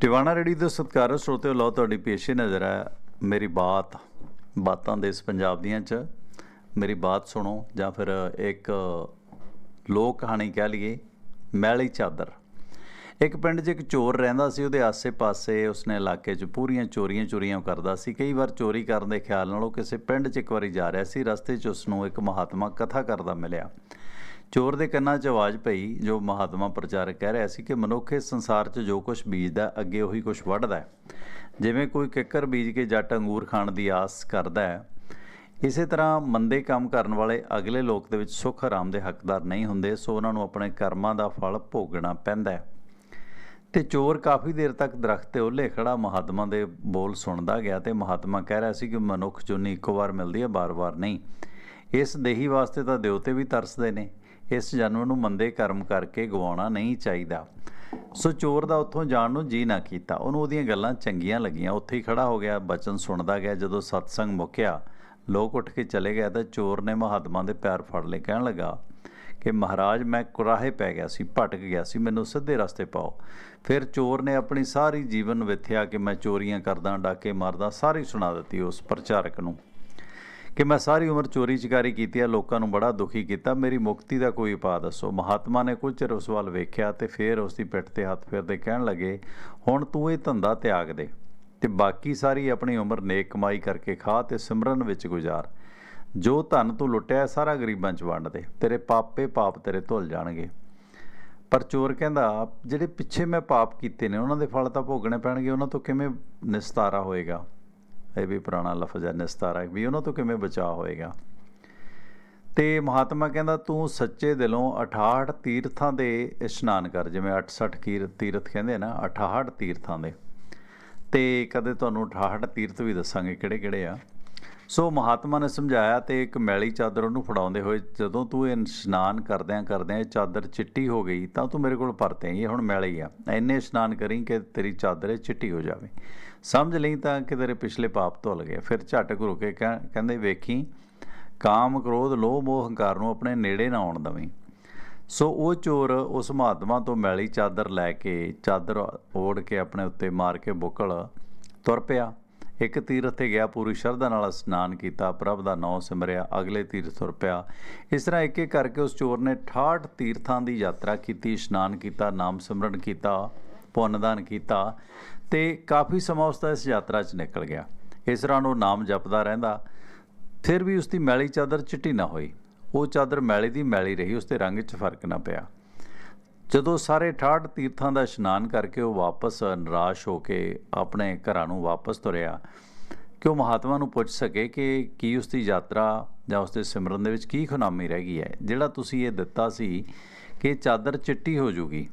Tiwana radio ਦੇ ਸਤਿਕਾਰ ਸਰੋਤਿਓ, ਲਓ ਤੁਹਾਡੀ ਪੇਸ਼ੇ ਨਜ਼ਰ ਹੈ ਮੇਰੀ ਬਾਤ, ਬਾਤਾਂ ਦੇ ਇਸ ਪੰਜਾਬ ਦੀਆਂ ਚ। ਮੇਰੀ ਬਾਤ ਸੁਣੋ, ਜਾਂ ਫਿਰ ਇੱਕ ਲੋਕ ਕਹਾਣੀ ਕਹਿ ਲਈਏ, ਮੈਲੀ ਚਾਦਰ। ਇੱਕ ਪਿੰਡ 'ਚ ਇੱਕ ਚੋਰ ਰਹਿੰਦਾ ਸੀ, ਉਹਦੇ ਆਸੇ-ਪਾਸੇ ਉਸਨੇ ਇਲਾਕੇ 'ਚ ਪੂਰੀਆਂ ਚੋਰੀਆਂ ਚੋਰੀਆਂ ਕਰਦਾ ਸੀ। ਕਈ ਵਾਰ ਚੋਰੀ ਕਰਨ ਦੇ ਖਿਆਲ ਨਾਲ ਉਹ ਕਿਸੇ ਪਿੰਡ 'ਚ ਇੱਕ ਵਾਰੀ ਜਾ ਰਿਹਾ ਸੀ। ਰਸਤੇ 'ਚ ਉਸ ਨੂੰ ਇੱਕ ਮਹਾਤਮਾ ਕਥਾ ਕਰਦਾ ਮਿਲਿਆ। ਚੋਰ ਦੇ ਕੰਨਾਂ 'ਚ ਆਵਾਜ਼ ਪਈ, ਜੋ ਮਹਾਤਮਾ ਪ੍ਰਚਾਰਕ ਕਹਿ ਰਿਹਾ ਸੀ ਕਿ ਮਨੁੱਖ ਇਸ ਸੰਸਾਰ 'ਚ ਜੋ ਕੁਝ ਬੀਜਦਾ, ਅੱਗੇ ਉਹੀ ਕੁਝ ਵੱਢਦਾ ਹੈ। ਜਿਵੇਂ ਕੋਈ ਕਿੱਕਰ ਬੀਜ ਕੇ ਜੱਟ ਅੰਗੂਰ ਖਾਣ ਦੀ ਆਸ ਕਰਦਾ ਹੈ, ਇਸੇ ਤਰ੍ਹਾਂ ਮੰਦੇ ਕੰਮ ਕਰਨ ਵਾਲੇ ਅਗਲੇ ਲੋਕ ਦੇ ਵਿੱਚ ਸੁੱਖ ਆਰਾਮ ਦੇ ਹੱਕਦਾਰ ਨਹੀਂ ਹੁੰਦੇ, ਸੋ ਉਹਨਾਂ ਨੂੰ ਆਪਣੇ ਕਰਮਾਂ ਦਾ ਫਲ ਭੋਗਣਾ ਪੈਂਦਾ ਹੈ। ਤੇ ਚੋਰ ਕਾਫੀ ਦੇਰ ਤੱਕ ਦਰਖਤ ਤੇ ਉੱਲੇ ਖੜਾ ਮਹਾਤਮਾ ਦੇ ਬੋਲ ਸੁਣਦਾ ਗਿਆ ਤੇ ਮਹਾਤਮਾ ਕਹਿ ਰਿਹਾ ਸੀ ਕਿ ਮਨੁੱਖ ਜੁਨੀ ਇੱਕੋ ਵਾਰ ਮਿਲਦੀ ਹੈ ਬਾਰ-ਬਾਰ ਨਹੀਂ। ਇਸ ਦੇਹੀ ਵਾਸਤੇ ਤਾਂ ਦੇਵਤੇ ਵੀ ਤਰਸਦੇ ਨੇ। ਇਸ ਜਨਮ ਨੂੰ ਮੰਦੇ ਕਰਮ ਕਰਕੇ ਗਵਾਉਣਾ ਨਹੀਂ ਚਾਹੀਦਾ। ਸੋ ਚੋਰ ਦਾ ਉੱਥੋਂ ਜਾਣ ਨੂੰ ਜੀ ਨਾ ਕੀਤਾ। ਉਹਨੂੰ ਉਹਦੀਆਂ ਗੱਲਾਂ ਚੰਗੀਆਂ ਲੱਗੀਆਂ। ਉੱਥੇ ਹੀ ਖੜਾ ਹੋ ਗਿਆ। ਬਚਨ ਸੁਣਦਾ ਗਿਆ। ਜਦੋਂ ਸਤਸੰਗ ਮੁੱਕਿਆ, ਲੋਕ ਉੱਠ ਕੇ ਚਲੇ ਗਏ ਤਾਂ ਚੋਰ ਨੇ ਮਹਾਤਮਾ ਦੇ ਪੈਰ ਫੜ ਲਏ। ਕਹਿਣ ਲੱਗਾ ਕਿ ਮਹਾਰਾਜ, ਮੈਂ ਕੁਰਾਹੇ ਪੈ ਗਿਆ ਸੀ, ਭਟਕ ਗਿਆ ਸੀ। ਮੈਨੂੰ ਸਿੱਧੇ ਰਸਤੇ ਪਾਓ। ਫਿਰ ਚੋਰ ਨੇ ਆਪਣੀ ਸਾਰੀ ਜੀਵਨ ਵਿਥਿਆ ਕਿ ਮੈਂ ਚੋਰੀਆਂ ਕਰਦਾ, ਡਾਕੇ ਮਾਰਦਾ, ਸਾਰੀ ਸੁਣਾ ਦਿੱਤੀ ਉਸ ਪ੍ਰਚਾਰਕ ਨੂੰ। ਕਿ ਮੈਂ ਸਾਰੀ ਉਮਰ ਚੋਰੀ ਚਕਾਰੀ ਕੀਤੀ ਆ, ਲੋਕਾਂ ਨੂੰ ਬੜਾ ਦੁਖੀ ਕੀਤਾ। ਮੇਰੀ ਮੁਕਤੀ ਦਾ ਕੋਈ ਉਪਾਅ ਦੱਸੋ। ਮਹਾਤਮਾ ਨੇ ਕੁਝ ਚਿਰ ਉਸ ਵੱਲ ਵੇਖਿਆ ਤੇ ਫਿਰ ਉਸ ਦੀ ਪਿੱਠ ਤੇ ਹੱਥ ਫੇਰਦੇ ਕਹਿਣ ਲੱਗੇ, ਹੁਣ ਤੂੰ ਇਹ ਧੰਦਾ ਤਿਆਗ ਦੇ ਤੇ ਬਾਕੀ ਸਾਰੀ ਆਪਣੀ ਉਮਰ ਨੇਕ ਕਮਾਈ ਕਰਕੇ ਖਾ ਤੇ ਸਿਮਰਨ ਵਿੱਚ ਗੁਜ਼ਾਰ। ਜੋ ਧਨ ਤੂੰ ਲੁੱਟਿਆ ਸਾਰਾ ਗਰੀਬਾਂ 'ਚ ਵੰਡ ਦੇ। ਤੇਰੇ ਪਾਪੇ ਪਾਪ ਤੇਰੇ ਧੁੱਲ ਜਾਣਗੇ। ਪਰ ਚੋਰ ਕਹਿੰਦਾ, ਜਿਹੜੇ ਪਿੱਛੇ ਮੈਂ ਪਾਪ ਕੀਤੇ ਨੇ, ਉਹਨਾਂ ਦੇ ਫਲ ਤਾਂ ਭੋਗਣੇ ਪੈਣਗੇ। ਉਹਨਾਂ ਤੋਂ ਕਿਵੇਂ ਨਿਸਤਾਰਾ ਹੋਏਗਾ? ਇਹ ਵੀ ਪੁਰਾਣਾ ਲਫ਼ਜ਼ ਹੈ, ਨਿਸਤਾਰਾ। ਵੀ ਉਹਨਾਂ ਤੋਂ ਕਿਵੇਂ ਬਚਾਅ ਹੋਏਗਾ? ਤੇ ਮਹਾਤਮਾ ਕਹਿੰਦਾ, ਤੂੰ ਸੱਚੇ ਦਿਲੋਂ 68 ਤੀਰਥਾਂ ਦੇ ਇਸ਼ਨਾਨ ਕਰ। ਜਿਵੇਂ 68 ਕੀਰ, ਤੀਰਥ ਕਹਿੰਦੇ ਨਾ 68 ਤੀਰਥਾਂ ਦੇ। ਤੇ ਕਦੇ ਤੁਹਾਨੂੰ 68 ਤੀਰਥ ਵੀ ਦੱਸਾਂਗੇ ਕਿਹੜੇ ਕਿਹੜੇ ਆ। ਸੋ ਮਹਾਤਮਾ ਨੇ ਸਮਝਾਇਆ ਤੇ ਇੱਕ ਮੈਲੀ ਚਾਦਰ ਉਹਨੂੰ ਫੜਾਉਂਦੇ ਹੋਏ, ਜਦੋਂ ਤੂੰ ਇਹ ਇਸ਼ਨਾਨ ਕਰਦਿਆਂ ਕਰਦਿਆਂ ਇਹ ਚਾਦਰ ਚਿੱਟੀ ਹੋ ਗਈ, ਤਾਂ ਤੂੰ ਮੇਰੇ ਕੋਲ ਪਰਤੇ ਇਹ ਹੁਣ ਮੈਲੀ ਆ। ਐਨੇ ਇਸ਼ਨਾਨ ਕਰੀ ਕਿ ਤੇਰੀ ਚਾਦਰ ਚਿੱਟੀ ਹੋ ਜਾਵੇ। ਸਮਝ ਲਈ ਤਾਂ ਕਿ ਤੇਰੇ ਪਿਛਲੇ ਪਾਪ ਧੁੱਲ ਗਏ। ਫਿਰ ਝਟ ਘੁਰ ਕੇ ਕਹਿ- ਕਹਿੰਦੇ, ਵੇਖੀ, ਕਾਮ, ਕ੍ਰੋਧ, ਲੋਭ, ਮੋਹ, ਹੰਕਾਰ ਨੂੰ ਆਪਣੇ ਨੇੜੇ ਨਾ ਆਉਣ ਦਵੇਂ। ਸੋ ਉਹ ਚੋਰ ਉਸ ਮਹਾਤਮਾ ਤੋਂ ਮੈਲੀ ਚਾਦਰ ਲੈ ਕੇ ਚਾਦਰ ਓੜ ਕੇ ਆਪਣੇ ਉੱਤੇ ਮਾਰ ਕੇ ਬੁੱਕਲ ਤੁਰ ਪਿਆ। ਇੱਕ ਤੀਰਥ ਤੇ ਗਿਆ, ਪੂਰੀ ਸ਼ਰਧਾ ਨਾਲ ਇਸ਼ਨਾਨ ਕੀਤਾ, ਪ੍ਰਭ ਦਾ ਨਾਮ ਸਿਮਰਿਆ, ਅਗਲੇ ਤੀਰਥ ਤੁਰ ਪਿਆ। ਇਸ ਤਰ੍ਹਾਂ ਇੱਕ ਇੱਕ ਕਰਕੇ ਉਸ ਚੋਰ ਨੇ 68 ਤੀਰਥਾਂ ਦੀ ਯਾਤਰਾ ਕੀਤੀ, ਇਸ਼ਨਾਨ ਕੀਤਾ, ਨਾਮ ਸਿਮਰਨ ਕੀਤਾ, ਪੁੰਨਦਾਨ ਕੀਤਾ ਤੇ ਕਾਫੀ ਸਮਾਂ ਉਸ ਦਾ ਇਸ ਯਾਤਰਾ 'ਚ ਨਿਕਲ ਗਿਆ। ਇਸ ਤਰ੍ਹਾਂ ਉਹ ਨਾਮ ਜਪਦਾ ਰਹਿੰਦਾ। ਫਿਰ ਵੀ ਉਸ ਦੀ ਮੈਲੀ ਚਾਦਰ ਚਿੱਟੀ ਨਾ ਹੋਈ। ਉਹ ਚਾਦਰ ਮੈਲੀ ਦੀ ਮੈਲੀ ਰਹੀ, ਉਸ ਦੇ ਰੰਗ 'ਚ ਫ਼ਰਕ ਨਾ ਪਿਆ। ਜਦੋਂ ਸਾਰੇ 68 ਤੀਰਥਾਂ ਦਾ ਇਸ਼ਨਾਨ ਕਰਕੇ ਉਹ ਵਾਪਸ ਨਿਰਾਸ਼ ਹੋ ਕੇ ਆਪਣੇ ਘਰਾਂ ਨੂੰ ਵਾਪਸ ਤੁਰਿਆ, ਕਿ ਉਹ ਮਹਾਤਮਾ ਨੂੰ ਪੁੱਛ ਸਕੇ ਕਿ ਕੀ ਉਸ ਦੀ ਯਾਤਰਾ ਜਾਂ ਉਸ ਦੇ ਸਿਮਰਨ ਦੇ ਵਿੱਚ ਕੀ ਖੁਨਾਮੀ ਰਹਿ ਗਈ ਹੈ, ਜਿਹੜਾ ਤੁਸੀਂ ਇਹ ਦਿੱਤਾ ਸੀ ਕਿ ਚਾਦਰ ਚਿੱਟੀ ਹੋ ਜੂਗੀ।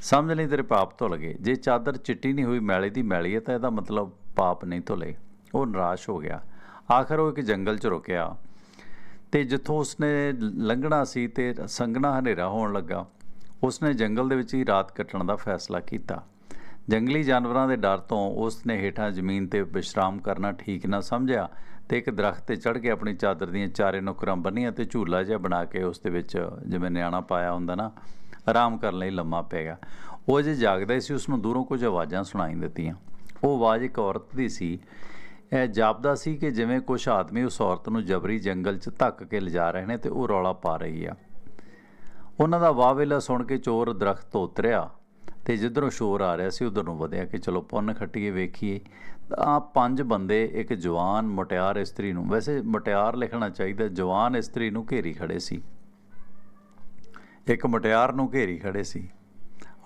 ਸਮਝ ਲਈ ਤੇਰੇ ਪਾਪ ਧੁੱਲ ਗਏ ਜੇ ਚਾਦਰ ਚਿੱਟੀ ਨਹੀਂ ਹੋਈ, ਮੈਲੇ ਦੀ ਮੈਲੀ ਹੈ, ਤਾਂ ਇਹਦਾ ਮਤਲਬ ਪਾਪ ਨਹੀਂ ਧੁੱਲੇ। ਉਹ ਨਿਰਾਸ਼ ਹੋ ਗਿਆ। ਆਖਰ ਉਹ ਇੱਕ ਜੰਗਲ 'ਚ ਰੁਕਿਆ ਤੇ ਜਿੱਥੋਂ ਉਸਨੇ ਲੰਘਣਾ ਸੀ ਤੇ ਸੰਘਣਾ ਹਨੇਰਾ ਹੋਣ ਲੱਗਾ। ਉਸ ਨੇ ਜੰਗਲ ਦੇ ਵਿੱਚ ਹੀ ਰਾਤ ਕੱਟਣ ਦਾ ਫੈਸਲਾ ਕੀਤਾ। ਜੰਗਲੀ ਜਾਨਵਰਾਂ ਦੇ ਡਰ ਤੋਂ ਉਸ ਨੇ ਹੇਠਾਂ ਜ਼ਮੀਨ ਤੇ ਵਿਸ਼ਰਾਮ ਕਰਨਾ ਠੀਕ ਨਾ ਸਮਝਿਆ ਤੇ ਇੱਕ ਦਰਖਤ ਤੇ ਚੜ੍ਹ ਕੇ ਆਪਣੀ ਚਾਦਰ ਦੀਆਂ ਚਾਰੇ ਨੁਕਰਾਂ ਬੰਨੀਆਂ ਤੇ ਝੂਲਾ ਜਿਹਾ ਬਣਾ ਕੇ ਉਸ ਦੇ ਵਿੱਚ ਜਿਵੇਂ ਨਿਆਣਾ ਪਾਇਆ ਹੁੰਦਾ ਨਾ, ਆਰਾਮ ਕਰਨ ਲਈ ਲੰਮਾ ਪੈ ਗਿਆ। ਉਹ ਜੇ ਜਾਗਦਾ ਸੀ ਉਸ ਨੂੰ ਦੂਰੋਂ ਕੁਝ ਆਵਾਜ਼ਾਂ ਸੁਣਾਈ ਦਿੱਤੀਆਂ। ਉਹ ਆਵਾਜ਼ ਇੱਕ ਔਰਤ ਦੀ ਸੀ। ਇਹ ਜਾਪਦਾ ਸੀ ਕਿ ਜਿਵੇਂ ਕੁਝ ਆਦਮੀ ਉਸ ਔਰਤ ਨੂੰ ਜਬਰੀ ਜੰਗਲ 'ਚ ਧੱਕ ਕੇ ਲਿਜਾ ਰਹੇ ਨੇ ਤੇ ਉਹ ਰੌਲਾ ਪਾ ਰਹੀ ਆ। ਉਹਨਾਂ ਦਾ ਵਾਵੇਲਾ ਸੁਣ ਕੇ ਚੋਰ ਦਰਖਤ ਤੋਂ ਉਤਰਿਆ ਤੇ ਜਿੱਧਰੋਂ ਸ਼ੋਰ ਆ ਰਿਹਾ ਸੀ, ਉਧਰ ਨੂੰ ਵਧਿਆ ਕਿ ਚਲੋ ਪੁੰਨ ਖੱਟੀਏ, ਵੇਖੀਏ। ਤਾਂ ਪੰਜ ਬੰਦੇ, ਇੱਕ ਜਵਾਨ ਮੁਟਿਆਰ ਇਸਤਰੀ ਨੂੰ, ਵੈਸੇ ਮੁਟਿਆਰ ਲਿਖਣਾ ਚਾਹੀਦਾ, ਜਵਾਨ ਇਸਤਰੀ ਨੂੰ ਘੇਰੀ ਖੜੇ ਸੀ। ਇੱਕ ਮੁਟਿਆਰ ਨੂੰ ਘੇਰੀ ਖੜੇ ਸੀ।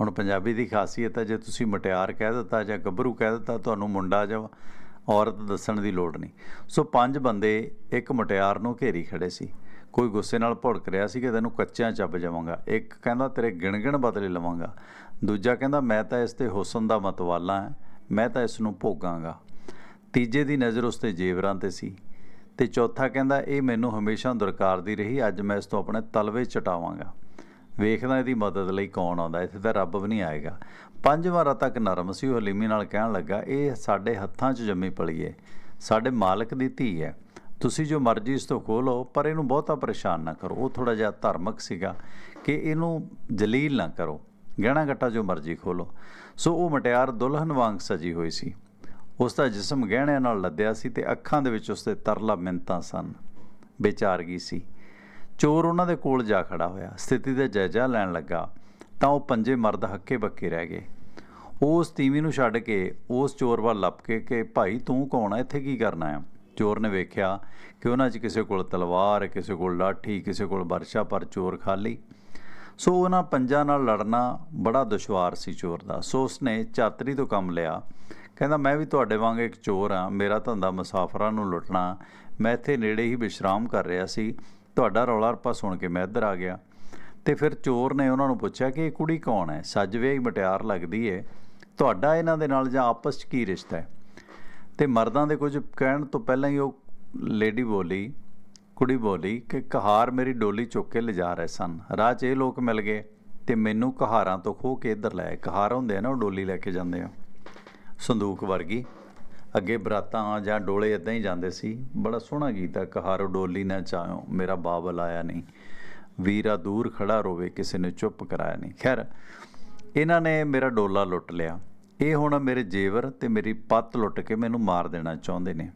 ਹੁਣ ਪੰਜਾਬੀ ਦੀ ਖਾਸੀਅਤ ਹੈ, ਜੇ ਤੁਸੀਂ ਮੁਟਿਆਰ ਕਹਿ ਦਿੱਤਾ ਜਾਂ ਗੱਭਰੂ ਕਹਿ ਦਿੱਤਾ, ਤੁਹਾਨੂੰ ਮੁੰਡਾ ਜਾਂ ਔਰਤ ਦੱਸਣ ਦੀ ਲੋੜ ਨਹੀਂ। ਸੋ ਪੰਜ ਬੰਦੇ, ਇੱਕ ਮੁਟਿਆਰ ਨੂੰ ਘੇਰੀ ਖੜੇ ਸੀ। ਕੋਈ ਗੁੱਸੇ ਨਾਲ ਭੁੜਕ ਰਿਹਾ ਸੀ ਕਿ ਤੈਨੂੰ ਕੱਚਿਆਂ ਚੱਬ ਜਾਵਾਂਗਾ। ਇੱਕ ਕਹਿੰਦਾ, ਤੇਰੇ ਗਿਣਗਿਣ ਬਦਲੇ ਲਵਾਂਗਾ। ਦੂਜਾ ਕਹਿੰਦਾ, ਮੈਂ ਤਾਂ ਇਸ ਤੇ ਹੁਸਨ ਦਾ ਮਤਵਾਲਾ ਹਾਂ। ਮੈਂ ਤਾਂ ਇਸ ਨੂੰ ਭੋਗਾਂਗਾ। ਤੀਜੇ ਦੀ ਨਜ਼ਰ ਉਸ ਤੇ ਜੇਵਰਾਂ ਤੇ ਸੀ। ਤੇ ਚੌਥਾ ਕਹਿੰਦਾ, ਇਹ ਮੈਨੂੰ ਹਮੇਸ਼ਾ ਦੁਰਕਾਰਦੀ ਰਹੀ, ਅੱਜ ਮੈਂ ਇਸ ਤੋਂ ਆਪਣੇ ਤਲਵੇ ਚਟਾਵਾਂਗਾ। ਵੇਖਦਾ ਇਹਦੀ ਮਦਦ ਲਈ ਕੌਣ ਆਉਂਦਾ, ਇੱਥੇ ਤਾਂ ਰੱਬ ਵੀ ਨਹੀਂ ਆਏਗਾ। ਪੰਜ ਵਾਰਾਂ ਤੱਕ ਨਰਮ ਸੀ, ਉਹ ਹਲੀਮੀ ਨਾਲ ਕਹਿਣ ਲੱਗਾ, ਇਹ ਸਾਡੇ ਹੱਥਾਂ 'ਚ ਜੰਮੀ ਪਲੀ ਹੈ ਸਾਡੇ ਮਾਲਕ ਦੀ ਧੀ ਹੈ ਤੁਸੀਂ ਜੋ ਮਰਜ਼ੀ ਇਸ ਤੋਂ ਖੋਹ ਪਰ ਇਹਨੂੰ ਬਹੁਤਾ ਪਰੇਸ਼ਾਨ ਨਾ ਕਰੋ। ਉਹ ਥੋੜਾ ਜਿਹਾ ਧਾਰਮਿਕ ਸੀਗਾ ਕਿ ਇਹਨੂੰ ਜਲੀਲ ਨਾ ਕਰੋ। ਗਹਿਣਾ ਗੱਟਾ ਜੋ ਮਰਜ਼ੀ ਖੋਲੋ ਸੋ ਉਹ ਮਟਿਆਰ ਦੁਲਹਨ ਵਾਂਗ ਸਜੀ ਹੋਈ ਸੀ। ਉਸ ਦਾ ਜਿਸਮ ਗਹਿਣਿਆਂ ਨਾਲ ਲੱਦਿਆ ਸੀ ਤੇ ਅੱਖਾਂ ਦੇ ਵਿੱਚ ਉਸ ਦੇ ਤਰਲਾ ਮਿੰਤਾਂ ਸਨ। ਬੇਚਾਰਗੀ ਸੀ। ਚੋਰ ਉਹਨਾਂ ਦੇ ਕੋਲ ਜਾ ਖੜਾ ਹੋਇਆ। ਸਥਿਤੀ ਦਾ ਜਾਇਜ਼ਾ ਲੈਣ ਲੱਗਾ, ਤਾਂ ਉਹ ਪੰਜੇ ਮਰਦ ਹੱਕੇ ਬੱਕੇ ਰਹਿ ਗਏ। ਉਸ ਤੀਵੀਂ ਨੂੰ ਛੱਡ ਕੇ ਉਸ ਚੋਰ ਵੱਲ ਲੱਪ ਕੇ ਕਿ ਭਾਈ, ਤੂੰ ਕੌਣ ਹੈ ਇੱਥੇ ਕੀ ਕਰਨਾ ਹੈ ਚੋਰ ਨੇ ਵੇਖਿਆ ਕਿ ਉਹਨਾਂ 'ਚ ਕਿਸੇ ਕੋਲ ਤਲਵਾਰ, ਕਿਸੇ ਕੋਲ ਲਾਠੀ, ਕਿਸੇ ਕੋਲ ਵਰਸ਼ਾ ਪਰ ਚੋਰ ਖਾਲੀ। ਸੋ ਉਹਨਾਂ ਪੰਜਾਂ ਨਾਲ ਲੜਨਾ ਬੜਾ ਦੁਸ਼ਵਾਰ ਸੀ ਚੋਰ ਦਾ। ਸੋ ਉਸਨੇ ਚਾਤਰੀ ਤੋਂ ਕੰਮ ਲਿਆ। ਕਹਿੰਦਾ, ਮੈਂ ਵੀ ਤੁਹਾਡੇ ਵਾਂਗ ਇੱਕ ਚੋਰ ਆ ਮੇਰਾ ਧੰਦਾ ਮੁਸਾਫਰਾਂ ਨੂੰ ਲੁੱਟਣਾ। ਮੈਂ ਇੱਥੇ ਨੇੜੇ ਹੀ ਵਿਸ਼ਰਾਮ ਕਰ ਰਿਹਾ ਸੀ। ਤੁਹਾਡਾ ਰੌਲਾ ਰੱਪਾ ਸੁਣ ਕੇ ਮੈਂ ਇੱਧਰ ਆ ਗਿਆ। ਤੇ ਫਿਰ ਚੋਰ ਨੇ ਉਹਨਾਂ ਨੂੰ ਪੁੱਛਿਆ ਕਿ ਇਹ ਕੁੜੀ ਕੌਣ ਹੈ? ਸੱਜ ਵਿਆਹੀ ਮਟਿਆਰ ਲੱਗਦੀ ਏ। ਤੁਹਾਡਾ ਇਹਨਾਂ ਦੇ ਨਾਲ ਜਾਂ ਆਪਸ 'ਚ ਕੀ ਰਿਸ਼ਤਾ ਹੈ? ਤੇ ਮਰਦਾਂ ਦੇ ਕੁਝ ਕਹਿਣ ਤੋਂ ਪਹਿਲਾਂ ਹੀ ਉਹ ਲੇਡੀ ਬੋਲੀ, ਕੁੜੀ ਬੋਲੀ ਕਿ ਕਹਾਰ ਮੇਰੀ ਡੋਲੀ ਚੁੱਕ ਕੇ ਲਿਜਾ ਰਹੇ ਸਨ। ਰਾਹ 'ਚ ਇਹ ਲੋਕ ਮਿਲ ਗਏ ਤੇ ਮੈਨੂੰ ਕਹਾਰਾਂ ਤੋਂ ਖੋ ਕੇ ਇੱਧਰ ਲੈ ਕਹਾਰ ਹੁੰਦੇ ਆ ਨਾ, ਉਹ ਡੋਲੀ ਲੈ ਕੇ ਜਾਂਦੇ ਆ। ਸੰਦੂਕ ਵਰਗੀ। ਅੱਗੇ ਬਰਾਤਾਂ ਜਾਂ ਡੋਲੇ ਇਦਾਂ ਹੀ ਜਾਂਦੇ ਸੀ। ਬੜਾ ਸੋਹਣਾ ਗੀਤ ਹੈ ਕਹਾਰੋ ਡੋਲੀ ਨਾ ਚਾਹੋ, ਮੇਰਾ ਬਾਬਲ ਆਇਆ ਨਹੀਂ। ਵੀਰਾ ਦੂਰ ਖੜਾ ਰੋਵੇ, ਕਿਸੇ ਨੇ ਚੁੱਪ ਕਰਾਇਆ ਨਹੀਂ। ਖੈਰ, ਇਹਨਾਂ ਨੇ ਮੇਰਾ ਡੋਲਾ ਲੁੱਟ ਲਿਆ। ਇਹ ਹੁਣ ਮੇਰੇ ਜੇਵਰ ਤੇ ਮੇਰੀ ਪੱਤ ਲੁੱਟ ਕੇ ਮੈਨੂੰ ਮਾਰ ਦੇਣਾ ਚਾਹੁੰਦੇ ਨੇ।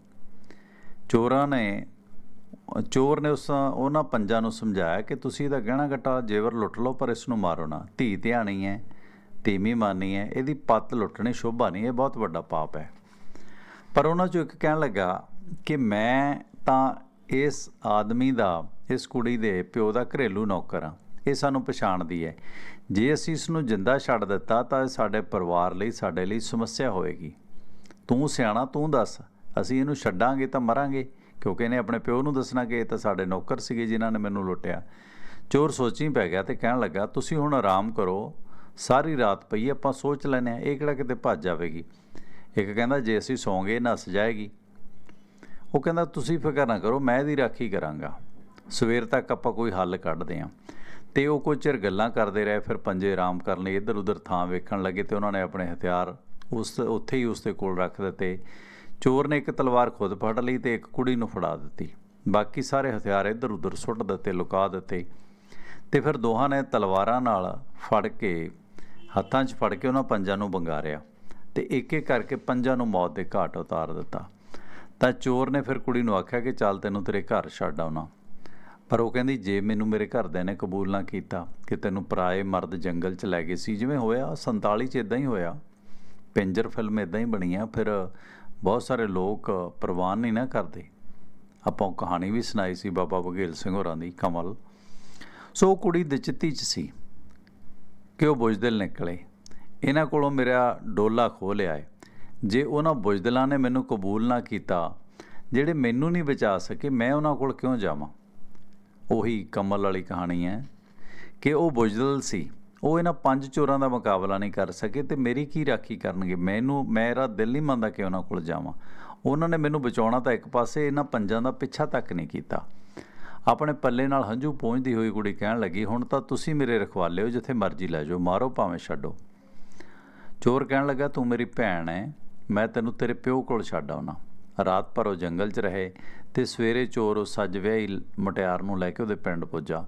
ਚੋਰਾਂ ਨੇ, ਚੋਰ ਨੇ ਉਸ, ਉਹਨਾਂ ਪੰਜਾਂ ਨੂੰ ਸਮਝਾਇਆ ਕਿ ਤੁਸੀਂ ਇਹਦਾ ਗਹਿਣਾ ਗੱਟਾ ਜੇਵਰ ਲੁੱਟ ਲਓ, ਪਰ ਇਸ ਨੂੰ ਮਾਰੋ ਨਾ। ਧੀ ਧਿਆਣੀ ਹੈ ਤੀਮੀ ਮਾਨੀ ਹੈ, ਇਹਦੀ ਪੱਤ ਲੁੱਟਣੀ ਸ਼ੋਭਾ ਨਹੀਂ, ਇਹ ਬਹੁਤ ਵੱਡਾ ਪਾਪ ਹੈ। ਪਰ ਉਹਨਾਂ ਚੋਂ ਇੱਕ ਕਹਿਣ ਲੱਗਾ ਕਿ ਮੈਂ ਤਾਂ ਇਸ ਆਦਮੀ ਦਾ, ਇਸ ਕੁੜੀ ਦੇ ਪਿਓ ਦਾ ਘਰੇਲੂ ਨੌਕਰ ਹਾਂ। ਇਹ ਸਾਨੂੰ ਪਛਾਣਦੀ ਹੈ। ਜੇ ਅਸੀਂ ਇਸ ਨੂੰ ਜਿੰਦਾ ਛੱਡ ਦਿੱਤਾ, ਤਾਂ ਇਹ ਸਾਡੇ ਪਰਿਵਾਰ ਲਈ, ਸਾਡੇ ਲਈ ਸਮੱਸਿਆ ਹੋਵੇਗੀ ਤੂੰ ਸਿਆਣਾ, ਤੂੰ ਦੱਸ, ਅਸੀਂ ਇਹਨੂੰ ਛੱਡਾਂਗੇ ਤਾਂ ਮਰਾਂਗੇ? ਕਿਉਂਕਿ ਇਹਨੇ ਆਪਣੇ ਪਿਓ ਨੂੰ ਦੱਸਣਾ ਕਿ ਇਹ ਤਾਂ ਸਾਡੇ ਨੌਕਰ ਸੀਗੇ ਜਿਨ੍ਹਾਂ ਨੇ ਮੈਨੂੰ ਲੁੱਟਿਆ। ਚੋਰ ਸੋਚੀ ਪੈ ਗਿਆ ਤੇ ਕਹਿਣ ਲੱਗਾ, ਤੁਸੀਂ ਹੁਣ ਆਰਾਮ ਕਰੋ, ਸਾਰੀ ਰਾਤ ਪਈ ਆਪਾਂ ਸੋਚ ਲੈਨੇ ਆ ਇਹ ਕਿਹੜਾ ਕਿਤੇ ਭੱਜ ਜਾਵੇਗੀ? ਇੱਕ ਕਹਿੰਦਾ, ਜੇ ਅਸੀਂ ਸੌਂਗੇ, ਨਸ ਜਾਏਗੀ। ਉਹ ਕਹਿੰਦਾ, ਤੁਸੀਂ ਫਿਕਰ ਨਾ ਕਰੋ, ਮੈਂ ਇਹਦੀ ਰਾਖੀ ਕਰਾਂਗਾ। ਸਵੇਰ ਤੱਕ ਆਪਾਂ ਕੋਈ ਹੱਲ ਕੱਢਦੇ ਆਂ ਤੇ ਉਹ ਕੁਝ ਚਿਰ ਗੱਲਾਂ ਕਰਦੇ ਰਹੇ, ਫਿਰ ਪੰਜੇ ਆਰਾਮ ਕਰਨ ਲਈ ਇੱਧਰ ਉੱਧਰ ਥਾਂ ਵੇਖਣ ਲੱਗੇ ਤੇ ਉਹਨਾਂ ਨੇ ਆਪਣੇ ਹਥਿਆਰ ਉਸ, ਉੱਥੇ ਹੀ ਉਸ ਦੇ ਕੋਲ ਰੱਖ ਦਿੱਤੇ। ਚੋਰ ਨੇ ਇੱਕ ਤਲਵਾਰ ਖੁਦ ਫੜ ਲਈ ਤੇ ਇੱਕ ਕੁੜੀ ਨੂੰ ਫੜਾ ਦਿੱਤੀ। ਬਾਕੀ ਸਾਰੇ ਹਥਿਆਰ ਇੱਧਰ ਉੱਧਰ ਸੁੱਟ ਦਿੱਤੇ, ਲੁਕਾ ਦਿੱਤੇ ਤੇ ਫਿਰ ਦੋਹਾਂ ਨੇ ਤਲਵਾਰਾਂ ਨਾਲ ਫੜ ਕੇ, ਹੱਥਾਂ 'ਚ ਫੜ ਕੇ ਉਹਨਾਂ ਪੰਜਾਂ ਨੂੰ ਬੰਗਾਰਿਆ ਤੇ ਇੱਕ ਇੱਕ ਕਰਕੇ ਪੰਜਾਂ ਨੂੰ ਮੌਤ ਦੇ ਘਾਟ ਉਤਾਰ ਦਿੱਤਾ। ਤਾਂ ਚੋਰ ਨੇ ਫਿਰ ਕੁੜੀ ਨੂੰ ਆਖਿਆ ਕਿ ਚੱਲ ਤੈਨੂੰ ਤੇਰੇ ਘਰ ਛੱਡ ਆਉਣਾ। ਪਰ ਉਹ ਕਹਿੰਦੀ, ਜੇ ਮੈਨੂੰ ਮੇਰੇ ਘਰਦਿਆਂ ਨੇ ਕਬੂਲ ਨਾ ਕੀਤਾ ਕਿ ਤੈਨੂੰ ਪਰਾਏ ਮਰਦ ਜੰਗਲ 'ਚ ਲੈ ਗਏ ਸੀ, ਜਿਵੇਂ ਹੋਇਆ 47 'ਚ ਇਦਾਂ ਹੀ ਹੋਇਆ। ਪਿੰਜਰ ਫਿਲਮ ਇਦਾਂ ਹੀ ਬਣੀ ਆ, ਫਿਰ ਬਹੁਤ ਸਾਰੇ ਲੋਕ ਪ੍ਰਵਾਨ ਨਹੀਂ ਨਾ ਕਰਦੇ। ਆਪਾਂ ਉਹ ਕਹਾਣੀ ਵੀ ਸੁਣਾਈ ਸੀ ਬਾਬਾ ਬਘੇਲ ਸਿੰਘ ਹੋਰਾਂ ਦੀ ਕਮਲ ਸੋ ਉਹ ਕੁੜੀ ਦਚਿੱਤੀ 'ਚ ਸੀ ਕਿ ਉਹ ਬੁਝਦਿਲ ਨਿਕਲੇ। ਇਹਨਾਂ ਕੋਲੋਂ ਮੇਰਾ ਡੋਲਾ ਖੋ ਲਿਆ ਹੈ ਜੇ ਉਹਨਾਂ ਬੁਝਦਿਲਾਂ ਨੇ ਮੈਨੂੰ ਕਬੂਲ ਨਾ ਕੀਤਾ, ਜਿਹੜੇ ਮੈਨੂੰ ਨਹੀਂ ਬਚਾ ਸਕੇ, ਮੈਂ ਉਹਨਾਂ ਕੋਲ ਕਿਉਂ ਜਾਵਾਂ? ਉਹੀ ਕਮਲ ਵਾਲੀ ਕਹਾਣੀ ਹੈ ਕਿ ਉਹ ਬੁਝਦਿਲ ਸੀ। ਉਹ ਇਹਨਾਂ ਪੰਜ ਚੋਰਾਂ ਦਾ ਮੁਕਾਬਲਾ ਨਹੀਂ ਕਰ ਸਕੇ ਤੇ ਮੇਰੀ ਕੀ ਰਾਖੀ ਕਰਨਗੇ? ਮੈਨੂੰ ਮੇਰਾ ਦਿਲ ਨਹੀਂ ਮੰਨਦਾ ਕਿ ਉਹਨਾਂ ਕੋਲ ਜਾਵਾਂ। ਉਹਨਾਂ ਨੇ ਮੈਨੂੰ ਬਚਾਉਣਾ ਤਾਂ ਇੱਕ ਪਾਸੇ, ਇਹਨਾਂ ਪੰਜਾਂ ਦਾ ਪਿੱਛਾ ਤੱਕ ਨਹੀਂ ਕੀਤਾ। ਆਪਣੇ ਪੱਲੇ ਨਾਲ ਹੰਝੂ ਪਹੁੰਚਦੀ ਹੋਈ ਕੁੜੀ ਕਹਿਣ ਲੱਗੀ, ਹੁਣ ਤਾਂ ਤੁਸੀਂ ਮੇਰੇ ਰਖਵਾਲੇ ਹੋ, ਜਿੱਥੇ ਮਰਜ਼ੀ ਲੈ ਜਾਓ, ਮਾਰੋ ਭਾਵੇਂ ਛੱਡੋ। ਚੋਰ ਕਹਿਣ ਲੱਗਾ, ਤੂੰ ਮੇਰੀ ਭੈਣ ਹੈ ਮੈਂ ਤੈਨੂੰ ਤੇਰੇ ਪਿਓ ਕੋਲ ਛੱਡ ਆਉਣਾ ਰਾਤ ਭਰ ਉਹ ਜੰਗਲ 'ਚ ਰਹੇ ਤੇ ਸਵੇਰੇ ਚੋਰ ਉਹ ਸੱਜ ਵਿਆਹੀ ਮਟਿਆਰ ਨੂੰ ਲੈ ਕੇ ਉਹਦੇ ਪਿੰਡ ਪੁੱਜਾ।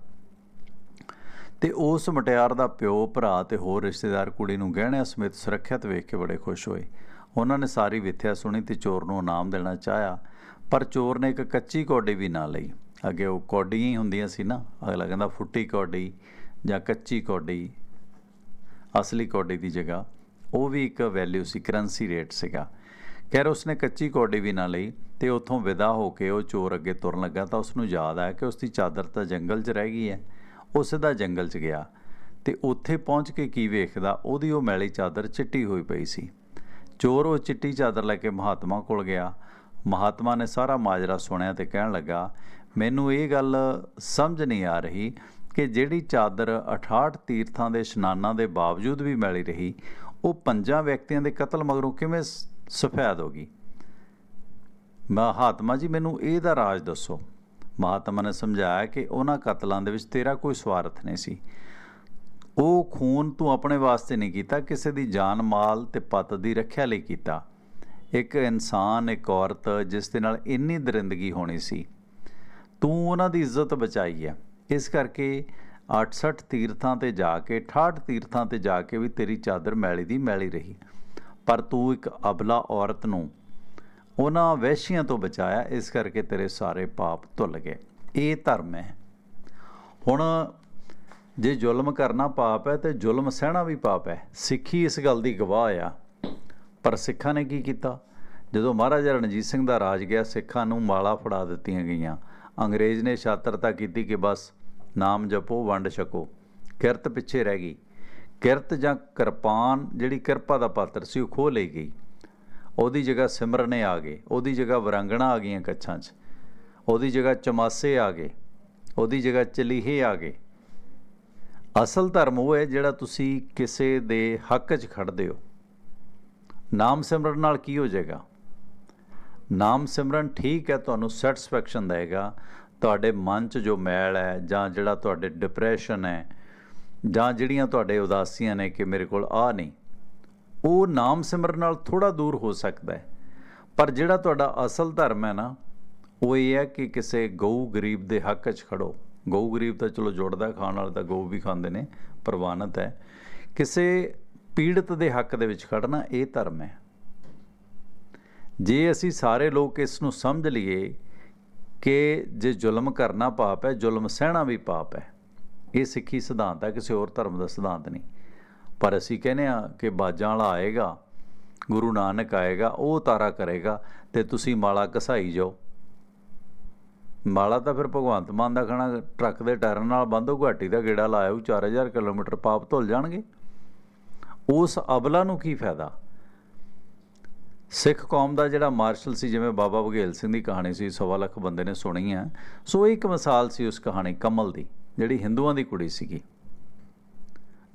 ਤੇ ਉਸ ਮਟਿਆਰ ਦਾ ਪਿਓ, ਭਰਾ ਤੇ ਹੋਰ ਰਿਸ਼ਤੇਦਾਰ ਕੁੜੀ ਨੂੰ ਗਹਿਣਿਆਂ ਸਮੇਤ ਸੁਰੱਖਿਅਤ ਵੇਖ ਕੇ ਬੜੇ ਖੁਸ਼ ਹੋਏ। ਉਹਨਾਂ ਨੇ ਸਾਰੀ ਵਿਥਿਆ ਸੁਣੀ ਤੇ ਚੋਰ ਨੂੰ ਇਨਾਮ ਦੇਣਾ ਚਾਹਿਆ, ਪਰ ਚੋਰ ਨੇ ਇੱਕ ਕੱਚੀ ਕੌਡੀ ਵੀ ਨਾ ਲਈ। ਅੱਗੇ ਉਹ ਕੌਡੀਆਂ ਹੀ ਹੁੰਦੀਆਂ ਸੀ ਨਾ, ਅਗਲਾ ਕਹਿੰਦਾ ਫੁੱਟੀ ਕੌਡੀ ਜਾਂ ਕੱਚੀ ਕੌਡੀ, ਅਸਲੀ ਕੌਡੀ ਦੀ ਜਗ੍ਹਾ। ਉਹ ਵੀ ਇੱਕ ਵੈਲਿਊ ਸੀ ਕਰੰਸੀ ਰੇਟ ਸੀਗਾ। ਖੈਰ, ਉਸਨੇ ਕੱਚੀ ਕੌਡੀ ਵੀ ਨਾ ਲਈ ਤੇ ਉੱਥੋਂ ਵਿਦਾ ਹੋ ਕੇ ਉਹ ਚੋਰ ਅੱਗੇ ਤੁਰਨ ਲੱਗਾ ਤਾਂ ਉਸ ਨੂੰ ਯਾਦ ਆਇਆ ਕਿ ਉਸ ਦੀ ਚਾਦਰ ਤਾਂ ਜੰਗਲ 'ਚ ਰਹਿ ਗਈ ਹੈ। ਉਹ ਸਿੱਧਾ ਜੰਗਲ 'ਚ ਗਿਆ ਤੇ ਉੱਥੇ ਪਹੁੰਚ ਕੇ ਕੀ ਵੇਖਦਾ, ਉਹਦੀ ਉਹ ਮੈਲੀ ਚਾਦਰ ਚਿੱਟੀ ਹੋਈ ਪਈ ਸੀ। ਚੋਰ ਉਹ ਚਿੱਟੀ ਚਾਦਰ ਲੈ ਕੇ ਮਹਾਤਮਾ ਕੋਲ ਗਿਆ। ਮਹਾਤਮਾ ਨੇ ਸਾਰਾ ਮਾਜਰਾ ਸੁਣਿਆ ਤੇ ਕਹਿਣ ਲੱਗਾ, ਮੈਨੂੰ ਇਹ ਗੱਲ ਸਮਝ ਨਹੀਂ ਆ ਰਹੀ ਕਿ ਜਿਹੜੀ ਚਾਦਰ 68 ਤੀਰਥਾਂ ਦੇ ਇਸ਼ਨਾਨਾਂ ਦੇ ਬਾਵਜੂਦ ਵੀ ਮੈਲੀ ਰਹੀ, ਉਹ ਪੰਜਾਂ ਵਿਅਕਤੀਆਂ ਦੇ ਕਤਲ ਮਗਰੋਂ ਕਿਵੇਂ ਸ- ਸਫੈਦ ਹੋ ਗਈ। ਮਹਾਤਮਾ ਜੀ, ਮੈਨੂੰ ਇਹਦਾ ਰਾਜ ਦੱਸੋ। ਮਹਾਤਮਾ ਨੇ ਸਮਝਾਇਆ ਕਿ ਉਹਨਾਂ ਕਤਲਾਂ ਦੇ ਵਿੱਚ ਤੇਰਾ ਕੋਈ ਸਵਾਰਥ ਨਹੀਂ ਸੀ। ਉਹ ਖੂਨ ਤੂੰ ਆਪਣੇ ਵਾਸਤੇ ਨਹੀਂ ਕੀਤਾ, ਕਿਸੇ ਦੀ ਜਾਨ ਮਾਲ ਤੇ ਪਤ ਦੀ ਰੱਖਿਆ ਲਈ ਕੀਤਾ। ਇੱਕ ਇਨਸਾਨ, ਇੱਕ ਔਰਤ, ਜਿਸ ਦੇ ਨਾਲ ਇੰਨੀ ਦਰਿੰਦਗੀ ਹੋਣੀ ਸੀ। ਤੂੰ ਉਹਨਾਂ ਦੀ ਇੱਜ਼ਤ ਬਚਾਈ ਹੈ। ਇਸ ਕਰਕੇ 68 ਤੀਰਥਾਂ ਤੇ ਜਾ ਕੇ 68 ਤੀਰਥਾਂ ਤੇ ਜਾ ਕੇ ਵੀ ਤੇਰੀ ਚਾਦਰ ਮੈਲੀ ਦੀ ਮੈਲੀ ਰਹੀ। ਪਰ ਤੂੰ ਇੱਕ ਅਬਲਾ ਔਰਤ ਨੂੰ ਉਹਨਾਂ ਵਹਿਸ਼ੀਆਂ ਤੋਂ ਬਚਾਇਆ, ਇਸ ਕਰਕੇ ਤੇਰੇ ਸਾਰੇ ਪਾਪ ਧੁੱਲ ਗਏ। ਇਹ ਧਰਮ ਹੈ। ਹੁਣ ਜੇ ਜ਼ੁਲਮ ਕਰਨਾ ਪਾਪ ਹੈ, ਤੇ ਜ਼ੁਲਮ ਸਹਿਣਾ ਵੀ ਪਾਪ ਹੈ। ਸਿੱਖੀ ਇਸ ਗੱਲ ਦੀ ਗਵਾਹ ਆ। ਪਰ ਸਿੱਖਾਂ ਨੇ ਕੀ ਕੀਤਾ? ਜਦੋਂ ਮਹਾਰਾਜਾ ਰਣਜੀਤ ਸਿੰਘ ਦਾ ਰਾਜ ਗਿਆ, ਸਿੱਖਾਂ ਨੂੰ ਮਾਲਾ ਫੜਾ ਦਿੱਤੀਆਂ ਗਈਆਂ। ਅੰਗਰੇਜ਼ ਨੇ ਸ਼ਾਤਰਤਾ ਕੀਤੀ ਕਿ ਬਸ ਨਾਮ ਜਪੋ, ਵੰਡ ਛਕੋ। ਕਿਰਤ ਪਿੱਛੇ ਰਹਿ ਗਈ। ਕਿਰਤ ਜਾਂ ਕਿਰਪਾਨ ਜਿਹੜੀ ਕਿਰਪਾ ਦਾ ਪਾਤਰ ਸੀ ਉਹ ਖੋਹ ਲਈ ਗਈ। ਉਹਦੀ ਜਗ੍ਹਾ ਸਿਮਰਨੇ ਆ ਗਏ, ਉਹਦੀ ਜਗ੍ਹਾ ਵਰੰਗਣਾ ਆ ਗਈਆਂ ਕੱਛਾਂ 'ਚ, ਉਹਦੀ ਜਗ੍ਹਾ ਚਮਾਸੇ ਆ ਗਏ, ਉਹਦੀ ਜਗ੍ਹਾ ਚਲੀਹੇ ਆ ਗਏ। ਅਸਲ ਧਰਮ ਉਹ ਹੈ ਜਿਹੜਾ ਤੁਸੀਂ ਕਿਸੇ ਦੇ ਹੱਕ 'ਚ ਖੜਦੇ ਹੋ। ਨਾਮ ਸਿਮਰਨ ਨਾਲ ਕੀ ਹੋ ਜਾਏਗਾ? ਨਾਮ ਸਿਮਰਨ ਠੀਕ ਹੈ, ਤੁਹਾਨੂੰ ਸੈਟੀਸਫੈਕਸ਼ਨ ਦੇਗਾ ਤੁਹਾਡੇ ਮਨ 'ਚ ਜੋ ਮੈਲ ਹੈ ਜਾਂ ਜਿਹੜਾ ਤੁਹਾਡੇ ਡਿਪਰੈਸ਼ਨ ਹੈ ਜਾਂ ਜਿਹੜੀਆਂ ਤੁਹਾਡੇ ਉਦਾਸੀਆਂ ਨੇ ਕਿ ਮੇਰੇ ਕੋਲ ਆ ਨਹੀਂ, ਉਹ ਨਾਮ ਸਿਮਰਨ ਨਾਲ ਥੋੜਾ ਦੂਰ ਹੋ ਸਕਦਾ ਹੈ। ਪਰ ਜਿਹੜਾ ਤੁਹਾਡਾ ਅਸਲ ਧਰਮ ਹੈ ਨਾ, ਉਹ ਇਹ ਹੈ ਕਿ ਕਿਸੇ ਗਊ ਗਰੀਬ ਦੇ ਹੱਕ 'ਚ ਖੜੋ। ਗਊ ਗਰੀਬ ਤਾਂ ਚਲੋ ਜੁੜਦਾ, ਖਾਣ ਵਾਲੇ ਤਾਂ ਗਊ ਵੀ ਖਾਂਦੇ ਨੇ, ਪ੍ਰਵਾਨਿਤ ਹੈ। ਕਿਸੇ ਪੀੜਤ ਦੇ ਹੱਕ ਦੇ ਵਿੱਚ ਖੜਨਾ ਇਹ ਧਰਮ ਹੈ। ਜੇ ਅਸੀਂ ਸਾਰੇ ਲੋਕ ਇਸ ਨੂੰ ਸਮਝ ਲਈਏ ਕਿ ਜੇ ਜ਼ੁਲਮ ਕਰਨਾ ਪਾਪ ਹੈ, ਜ਼ੁਲਮ ਸਹਿਣਾ ਵੀ ਪਾਪ ਹੈ। ਇਹ ਸਿੱਖੀ ਸਿਧਾਂਤ ਹੈ ਕਿਸੇ ਹੋਰ ਧਰਮ ਦਾ ਸਿਧਾਂਤ ਨਹੀਂ। ਪਰ ਅਸੀਂ ਕਹਿੰਦੇ ਆ ਕਿ ਬਾਜਾਂ ਵਾਲਾ ਆਏਗਾ, ਗੁਰੂ ਨਾਨਕ ਆਏਗਾ, ਉਹ ਤਾਰਾ ਕਰੇਗਾ ਤੇ ਤੁਸੀਂ ਮਾਲਾ ਘਸਾਈ ਜਾਓ। ਮਾਲਾ ਤਾਂ ਫਿਰ ਭਗਵੰਤ ਮਾਨ ਦਾ ਖਾਣਾ, ਟਰੱਕ ਦੇ ਟਾਇਰ ਨਾਲ ਬੰਦੋ ਘਾਟੀ ਦਾ ਗੇੜਾ ਲਾਇਆ ਉਹ 4000 ਕਿਲੋਮੀਟਰ ਪਾਪ ਧੁੱਲ ਜਾਣਗੇ। ਉਸ ਅਬਲਾ ਨੂੰ ਕੀ ਫਾਇਦਾ? ਸਿੱਖ ਕੌਮ ਦਾ ਜਿਹੜਾ ਮਾਰਸ਼ਲ ਸੀ, ਜਿਵੇਂ ਬਾਬਾ ਬਘੇਲ ਸਿੰਘ ਦੀ ਕਹਾਣੀ ਸੀ, ਸਵਾ ਲੱਖ ਬੰਦੇ ਨੇ ਸੁਣੀ ਆ ਸੋ ਇਹ ਇੱਕ ਮਿਸਾਲ ਸੀ ਉਸ ਕਹਾਣੀ, ਕਮਲ ਦੀ। ਜਿਹੜੀ ਹਿੰਦੂਆਂ ਦੀ ਕੁੜੀ ਸੀਗੀ।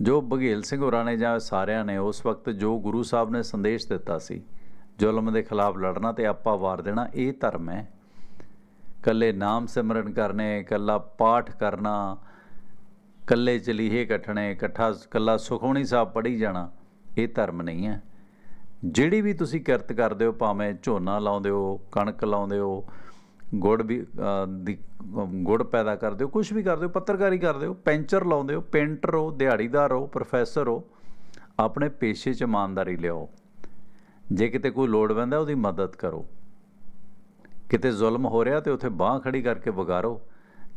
ਜੋ ਬਘੇਲ ਸਿੰਘ ਹੋਰਾਂ ਨੇ ਜਾਂ ਸਾਰਿਆਂ ਨੇ ਉਸ ਵਕਤ ਜੋ ਗੁਰੂ ਸਾਹਿਬ ਨੇ ਸੰਦੇਸ਼ ਦਿੱਤਾ ਸੀ, ਜ਼ੁਲਮ ਦੇ ਖਿਲਾਫ ਲੜਨਾ ਤੇ ਆਪਾ ਵਾਰ ਦੇਣਾ, ਇਹ ਧਰਮ ਹੈ। ਕੱਲੇ ਨਾਮ ਸਿਮਰਨ ਕਰਨੇ ਕੱਲਾ ਪਾਠ ਕਰਨਾ ਕੱਲੇ ਚਲੀਹੇ ਇਕੱਠਣੇ ਇਕੱਠਾ ਕੱਲਾ ਸੁਖਮਣੀ ਸਾਹਿਬ ਪੜ੍ਹੀ ਜਾਣਾ, ਇਹ ਧਰਮ ਨਹੀਂ ਹੈ। ਜਿਹੜੀ ਵੀ ਤੁਸੀਂ ਕਿਰਤ ਕਰਦੇ ਹੋ, ਭਾਵੇਂ ਝੋਨਾ ਲਾਉਂਦੇ ਹੋ, ਕਣਕ ਲਾਉਂਦੇ ਹੋ ਗੁੜ ਵੀ ਦੀ ਗੁੜ ਪੈਦਾ ਕਰਦੇ ਹੋ ਕੁਝ ਵੀ ਕਰਦੇ ਹੋ, ਪੱਤਰਕਾਰੀ ਕਰਦੇ ਹੋ, ਪੈਂਚਰ ਲਾਉਂਦੇ ਹੋ, ਪੇਂਟਰ ਹੋ, ਦਿਹਾੜੀਦਾਰ ਹੋ, ਪ੍ਰੋਫੈਸਰ ਹੋ, ਆਪਣੇ ਪੇਸ਼ੇ 'ਚ ਇਮਾਨਦਾਰੀ ਲਿਆਓ। ਜੇ ਕਿਤੇ ਕੋਈ ਲੋੜ ਪੈਂਦਾ ਉਹਦੀ ਮਦਦ ਕਰੋ। ਕਿਤੇ ਜ਼ੁਲਮ ਹੋ ਰਿਹਾ ਤੇ ਉੱਥੇ ਬਾਹ ਖੜੀ ਕਰਕੇ ਵਗਾਰੋ।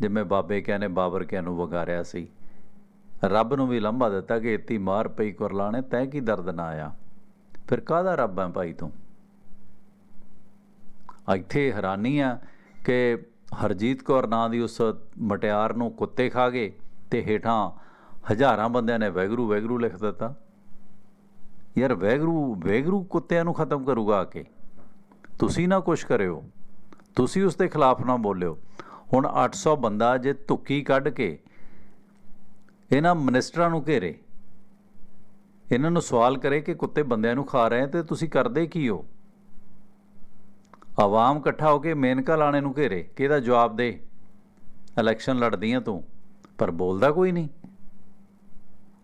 ਜਿਵੇਂ ਬਾਬੇ ਕਿਆ ਨੇ ਬਾਬਰ ਕਿਆ ਨੂੰ ਵਗਾਰਿਆ ਸੀ। ਰੱਬ ਨੂੰ ਵੀ ਲੰਬਾ ਦਿੱਤਾ ਕਿ ਇਤੀ ਮਾਰ ਪਈ ਕੁਰਲਾਣੇ, ਤੈ ਕੀ ਦਰਦ ਨਾ ਆਇਆ? ਫਿਰ ਕਾਹਦਾ ਰੱਬ ਹੈ ਭਾਈ ਤੂੰ? ਇੱਥੇ ਹੈਰਾਨੀ ਆ ਕਿ ਹਰਜੀਤ ਕੌਰ ਨਾਂ ਦੀ ਉਸ ਮਟਿਆਰ ਨੂੰ ਕੁੱਤੇ ਖਾ ਗਏ ਤੇ ਹੇਠਾਂ ਹਜ਼ਾਰਾਂ ਬੰਦਿਆਂ ਨੇ ਵੈਗਰੂ ਵੈਗਰੂ ਲਿਖ ਦਿੱਤਾ। ਯਾਰ ਵੈਗਰੂ ਵੈਗਰੂ ਕੁੱਤਿਆਂ ਨੂੰ ਖਤਮ ਕਰੂਗਾ ਆ ਕੇ। ਤੁਸੀਂ ਨਾ ਕੁਛ ਕਰਿਓ। ਤੁਸੀਂ ਉਸ ਦੇ ਖਿਲਾਫ ਨਾ ਬੋਲਿਓ। ਹੁਣ 800 ਬੰਦਾ ਜੇ ਧੁੱਕੀ ਕੱਢ ਕੇ ਇਹਨਾਂ ਮਿਨਿਸਟਰਾਂ ਨੂੰ ਘੇਰੇ, ਇਹਨਾਂ ਨੂੰ ਸਵਾਲ ਕਰੇ ਕਿ ਕੁੱਤੇ ਬੰਦਿਆਂ ਨੂੰ ਖਾ ਰਹੇ ਤੇ ਤੁਸੀਂ ਕਰਦੇ ਕੀ ਹੋ? ਆਵਾਮ ਇਕੱਠਾ ਹੋ ਕੇ ਮੇਨਕਾ ਲਾਣੇ ਨੂੰ ਘੇਰੇ, ਕਿਹਦਾ ਜਵਾਬ ਦੇ? ਇਲੈਕਸ਼ਨ ਲੜਦੀ ਆ ਤੂੰ, ਪਰ ਬੋਲਦਾ ਕੋਈ ਨਹੀਂ।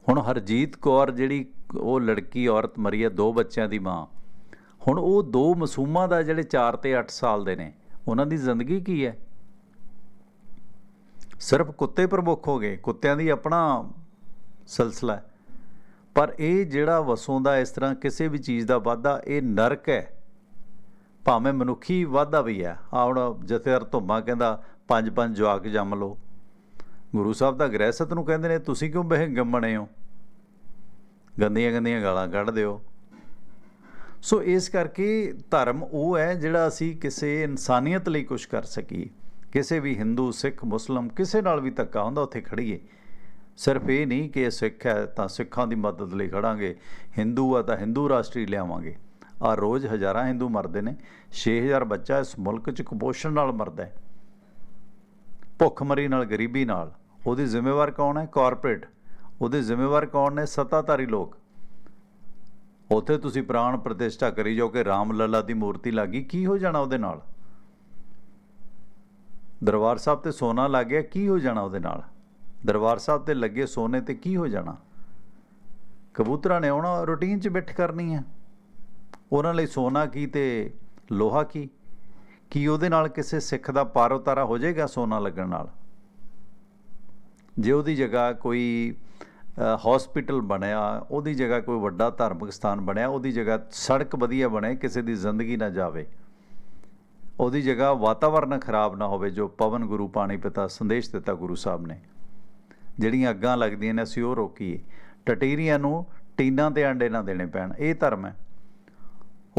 ਹੁਣ ਹਰਜੀਤ ਕੌਰ ਜਿਹੜੀ ਉਹ ਲੜਕੀ, ਔਰਤ ਮਰੀ ਹੈ ਦੋ ਬੱਚਿਆਂ ਦੀ ਮਾਂ, ਹੁਣ ਉਹ ਦੋ ਮਾਸੂਮਾਂ ਦਾ ਜਿਹੜੇ 4 ਤੇ 8 ਸਾਲ ਦੇ ਨੇ, ਉਹਨਾਂ ਦੀ ਜ਼ਿੰਦਗੀ ਕੀ ਹੈ? ਸਿਰਫ ਕੁੱਤੇ ਪ੍ਰਮੁੱਖ ਹੋ ਗਏ, ਕੁੱਤਿਆਂ ਦੀ ਆਪਣਾ ਸਿਲਸਿਲਾ ਪਰ ਇਹ ਜਿਹੜਾ ਵਸੋਂ ਦਾ ਇਸ ਤਰ੍ਹਾਂ ਕਿਸੇ ਵੀ ਚੀਜ਼ ਦਾ ਵਾਧਾ, ਇਹ ਨਰਕ ਹੈ। ਭਾਵੇਂ ਮਨੁੱਖੀ ਵਾਧਾ ਵੀ ਹੈ। ਆ ਹੁਣ ਜਥੇਦਾਰ ਧੁੰਮਾ ਕਹਿੰਦਾ, ਪੰਜ ਪੰਜ ਜਵਾਕ ਜੰਮ ਲਓ। ਗੁਰੂ ਸਾਹਿਬ ਦਾ ਗ੍ਰਹਿਸਤ ਨੂੰ ਕਹਿੰਦੇ ਨੇ, ਤੁਸੀਂ ਕਿਉਂ ਬਹਿੰਗਮ ਬਣੇ ਹੋ? ਗੰਦੀਆਂ ਗੰਦੀਆਂ ਗਾਲਾਂ ਕੱਢ ਦਿਓ। ਸੋ ਇਸ ਕਰਕੇ ਧਰਮ ਉਹ ਹੈ ਜਿਹੜਾ ਅਸੀਂ ਕਿਸੇ ਇਨਸਾਨੀਅਤ ਲਈ ਕੁਝ ਕਰ ਸਕੀਏ। ਕਿਸੇ ਵੀ ਹਿੰਦੂ, ਸਿੱਖ, ਮੁਸਲਮ, ਕਿਸੇ ਨਾਲ ਵੀ ਧੱਕਾ ਹੁੰਦਾ, ਉੱਥੇ ਖੜੀਏ ਸਿਰਫ ਇਹ ਨਹੀਂ ਕਿ ਇਹ ਸਿੱਖ ਹੈ, ਤਾਂ ਸਿੱਖਾਂ ਦੀ ਮਦਦ ਲਈ ਖੜਾਂਗੇ ਹਿੰਦੂ ਆ ਤਾਂ ਹਿੰਦੂ ਰਾਸ਼ਟਰੀ ਲਿਆਵਾਂਗੇ। ਆ ਰੋਜ਼ ਹਜ਼ਾਰਾਂ ਹਿੰਦੂ ਮਰਦੇ ਨੇ 6000 ਬੱਚਾ ਇਸ ਮੁਲਕ 'ਚ ਕੁਪੋਸ਼ਣ ਨਾਲ ਮਰਦਾ ਹੈ। ਭੁੱਖਮਰੀ ਨਾਲ, ਗਰੀਬੀ ਨਾਲ। ਉਹਦੀ ਜ਼ਿੰਮੇਵਾਰ ਕੌਣ ਹੈ? ਕਾਰਪੋਰੇਟ ਉਹਦੇ ਜ਼ਿੰਮੇਵਾਰ ਕੌਣ ਨੇ? ਸੱਤਾਧਾਰੀ ਲੋਕ। ਉੱਥੇ ਤੁਸੀਂ ਪ੍ਰਾਣ ਪ੍ਰਤਿਸ਼ਠਾ ਕਰੀ ਜਾਓ ਕਿ ਰਾਮ ਲੱਲਾ ਦੀ ਮੂਰਤੀ ਲੱਗੀ ਕੀ ਹੋ ਜਾਣਾ ਉਹਦੇ ਨਾਲ? ਦਰਬਾਰ ਸਾਹਿਬ ਤੇ ਸੋਨਾ ਲੱਗ ਗਿਆ। ਕੀ ਹੋ ਜਾਣਾ ਉਹਦੇ ਨਾਲ? ਦਰਬਾਰ ਸਾਹਿਬ ਤੇ ਲੱਗੇ ਸੋਨੇ ਤੇ ਕੀ ਹੋ ਜਾਣਾ? ਕਬੂਤਰਾਂ ਨੇ ਆਉਣਾ, ਰੂਟੀਨ 'ਚ ਬਿਠ ਕਰਨੀ ਹੈ। ਉਹਨਾਂ ਲਈ ਸੋਨਾ ਕੀ ਤੇ ਲੋਹਾ ਕੀ? ਕੀ ਉਹਦੇ ਨਾਲ ਕਿਸੇ ਸਿੱਖ ਦਾ ਪਾਰ ਉਤਾਰਾ ਹੋ ਜਾਏਗਾ ਸੋਨਾ ਲੱਗਣ ਨਾਲ? ਜੇ ਉਹਦੀ ਜਗ੍ਹਾ ਕੋਈ ਹਸਪੀਟਲ ਬਣਿਆ, ਉਹਦੀ ਜਗ੍ਹਾ ਕੋਈ ਵੱਡਾ ਧਾਰਮਿਕ ਸਥਾਨ ਬਣਿਆ, ਉਹਦੀ ਜਗ੍ਹਾ ਸੜਕ ਵਧੀਆ ਬਣੇ, ਕਿਸੇ ਦੀ ਜ਼ਿੰਦਗੀ ਨਾ ਜਾਵੇ, ਉਹਦੀ ਜਗ੍ਹਾ ਵਾਤਾਵਰਨ ਖਰਾਬ ਨਾ ਹੋਵੇ, ਜੋ ਪਵਨ ਗੁਰੂ ਪਾਣੀ ਪਿਤਾ ਸੰਦੇਸ਼ ਦਿੱਤਾ ਗੁਰੂ ਸਾਹਿਬ ਨੇ, ਜਿਹੜੀਆਂ ਅੱਗਾਂ ਲੱਗਦੀਆਂ ਨੇ, ਅਸੀਂ ਉਹ ਰੋਕੀਏ। ਟਟੀਰੀਆਂ ਨੂੰ ਟੀਨਾਂ ਤੇ ਅੰਡੇ ਨਾ ਦੇਣੇ ਪੈਣ, ਇਹ ਧਰਮ ਹੈ।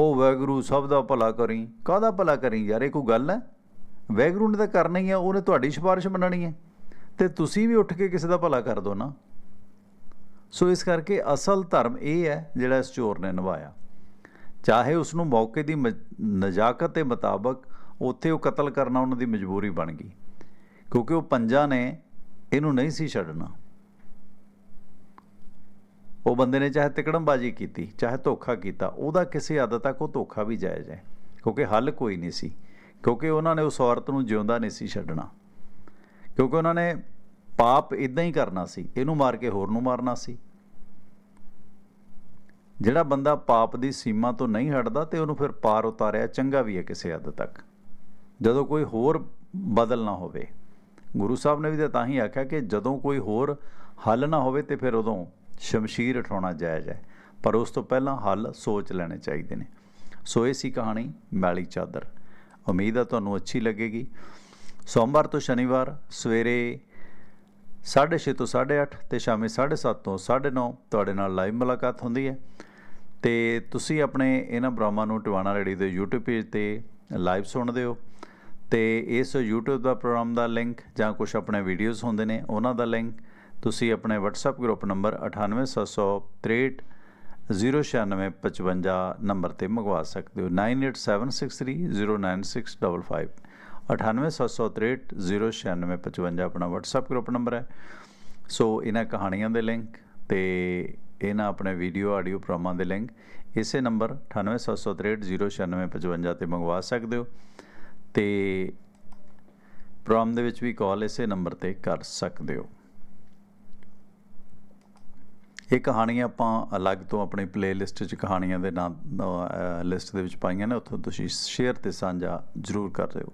ਉਹ ਵੈਗਰੂ ਸਭ ਦਾ ਭਲਾ ਕਰੀ। ਕਾਹਦਾ ਭਲਾ ਕਰੀ ਯਾਰ, ਇਹ ਕੋਈ ਗੱਲ ਹੈ? ਵੈਗਰੂ ਨੇ ਤਾਂ ਕਰਨਾ ਹੀ ਹੈ ਉਹਨੇ ਤੁਹਾਡੀ ਸਿਫਾਰਿਸ਼ ਮੰਨਣੀ ਹੈ। ਤੇ ਤੁਸੀਂ ਵੀ ਉੱਠ ਕੇ ਕਿਸੇ ਦਾ ਭਲਾ ਕਰ ਦੋ ਨਾ। ਸੋ ਇਸ ਕਰਕੇ ਅਸਲ ਧਰਮ ਇਹ ਹੈ, ਜਿਹੜਾ ਇਸ ਚੋਰ ਨੇ ਨਿਭਾਇਆ। ਚਾਹੇ ਉਸ ਨੂੰ ਮੌਕੇ ਦੀ ਮ- ਨਜ਼ਾਕਤ ਦੇ ਮੁਤਾਬਕ ਉੱਥੇ ਉਹ ਕਤਲ ਕਰਨਾ ਉਹਨਾਂ ਦੀ ਮਜਬੂਰੀ ਬਣ ਗਈ। ਕਿਉਂਕਿ ਉਹ ਪੰਜਾਂ ਨੇ ਇਹਨੂੰ ਨਹੀਂ ਸੀ ਛੱਡਣਾ। ਉਹ ਬੰਦੇ ਨੇ ਚਾਹੇ ਤਿਕੜਮਬਾਜ਼ੀ ਕੀਤੀ, ਚਾਹੇ ਧੋਖਾ ਕੀਤਾ, ਉਹਦਾ ਕਿਸੇ ਹੱਦ ਤੱਕ ਉਹ ਧੋਖਾ ਵੀ ਜਾਇਜ਼ ਹੈ। ਕਿਉਂਕਿ ਹੱਲ ਕੋਈ ਨਹੀਂ ਸੀ। ਕਿਉਂਕਿ ਉਹਨਾਂ ਨੇ ਉਸ ਔਰਤ ਨੂੰ ਜਿਉਂਦਾ ਨਹੀਂ ਸੀ ਛੱਡਣਾ। ਕਿਉਂਕਿ ਉਹਨਾਂ ਨੇ ਪਾਪ ਇਦਾਂ ਹੀ ਕਰਨਾ ਸੀ। ਇਹਨੂੰ ਮਾਰ ਕੇ ਹੋਰ ਨੂੰ ਮਾਰਨਾ ਸੀ। ਜਿਹੜਾ ਬੰਦਾ ਪਾਪ ਦੀ ਸੀਮਾ ਤੋਂ ਨਹੀਂ ਹਟਦਾ ਤੇ ਉਹਨੂੰ ਫਿਰ ਪਾਰ ਉਤਾਰਿਆ ਚੰਗਾ ਵੀ ਹੈ ਕਿਸੇ ਹੱਦ ਤੱਕ। ਜਦੋਂ ਕੋਈ ਹੋਰ ਬਦਲ ਨਾ ਹੋਵੇ। ਗੁਰੂ ਸਾਹਿਬ ਨੇ ਵੀ ਤਾਂ ਹੀ ਆਖਿਆ ਕਿ ਜਦੋਂ ਕੋਈ ਹੋਰ ਹੱਲ ਨਾ ਹੋਵੇ ਤੇ ਫਿਰ ਉਦੋਂ ਸ਼ਮਸ਼ੀਰ ਉਠਾਉਣਾ ਜਾਇਜ਼ ਹੈ, ਪਰ ਉਸ ਤੋਂ ਪਹਿਲਾਂ ਹੱਲ ਸੋਚ ਲੈਣੇ ਚਾਹੀਦੇ ਨੇ। ਸੋ ਇਹ ਸੀ ਕਹਾਣੀ ਮੈਲੀ ਚਾਦਰ। ਉਮੀਦ ਹੈ ਤੁਹਾਨੂੰ ਅੱਛੀ ਲੱਗੇਗੀ। ਸੋਮਵਾਰ ਤੋਂ ਸ਼ਨੀਵਾਰ ਸਵੇਰੇ 6:30 ਤੋਂ 8:30 ਤੇ ਸ਼ਾਮੀ 7:30 ਤੋਂ 9:30 ਤੁਹਾਡੇ ਨਾਲ ਲਾਈਵ ਮੁਲਾਕਾਤ ਹੁੰਦੀ ਹੈ। ਤੇ ਤੁਸੀਂ ਆਪਣੇ ਇਹਨਾਂ ਪ੍ਰੋਗਰਾਮਾਂ ਨੂੰ ਟਿਵਾਣਾ ਰੇਡੀ ਦੇ YouTube ਪੇਜ ਤੇ ਲਾਈਵ ਸੁਣਦੇ ਹੋ। ਤੇ ਇਸ YouTube ਦਾ ਪ੍ਰੋਗਰਾਮ ਦਾ ਲਿੰਕ ਜਾਂ ਕੁਝ ਆਪਣੇ ਵੀਡੀਓਜ਼ ਹੁੰਦੇ ਨੇ, ਉਹਨਾਂ ਦਾ ਲਿੰਕ ਤੁਸੀਂ ਆਪਣੇ WhatsApp ਗਰੁੱਪ ਨੰਬਰ 98763 09655 ਨੰਬਰ ਤੇ ਮੰਗਵਾ ਸਕਦੇ ਹੋ। 9876309655 9877309655 ਆਪਣਾ WhatsApp ਗਰੁੱਪ ਨੰਬਰ ਹੈ। ਸੋ ਇਹਨਾਂ ਕਹਾਣੀਆਂ ਦੇ ਲਿੰਕ ਤੇ ਇਹਨਾਂ ਆਪਣੇ ਵੀਡੀਓ ਆਡੀਓ ਪ੍ਰੋਗਰਾਮਾਂ ਦੇ ਲਿੰਕ ਇਸੇ ਨੰਬਰ 9877309655 ਤੇ ਮੰਗਵਾ ਸਕਦੇ ਹੋ। ਤੇ ਪ੍ਰੋਗਰਾਮ ਦੇ ਵਿੱਚ ਵੀ ਕਾਲ ਇਸੇ ਨੰਬਰ ਤੇ ਕਰ ਸਕਦੇ ਹੋ। ਇਹ ਕਹਾਣੀਆਂ ਆਪਾਂ ਅਲੱਗ ਤੋਂ ਆਪਣੀ ਪਲੇਲਿਸਟ 'ਚ ਕਹਾਣੀਆਂ ਦੇ ਨਾਂ ਲਿਸਟ ਦੇ ਵਿੱਚ ਪਾਈਆਂ ਨੇ, ਉੱਥੋਂ ਤੁਸੀਂ ਸ਼ੇਅਰ ਤੇ ਸਾਂਝਾ ਜ਼ਰੂਰ ਕਰ ਰਹੇ ਹੋ।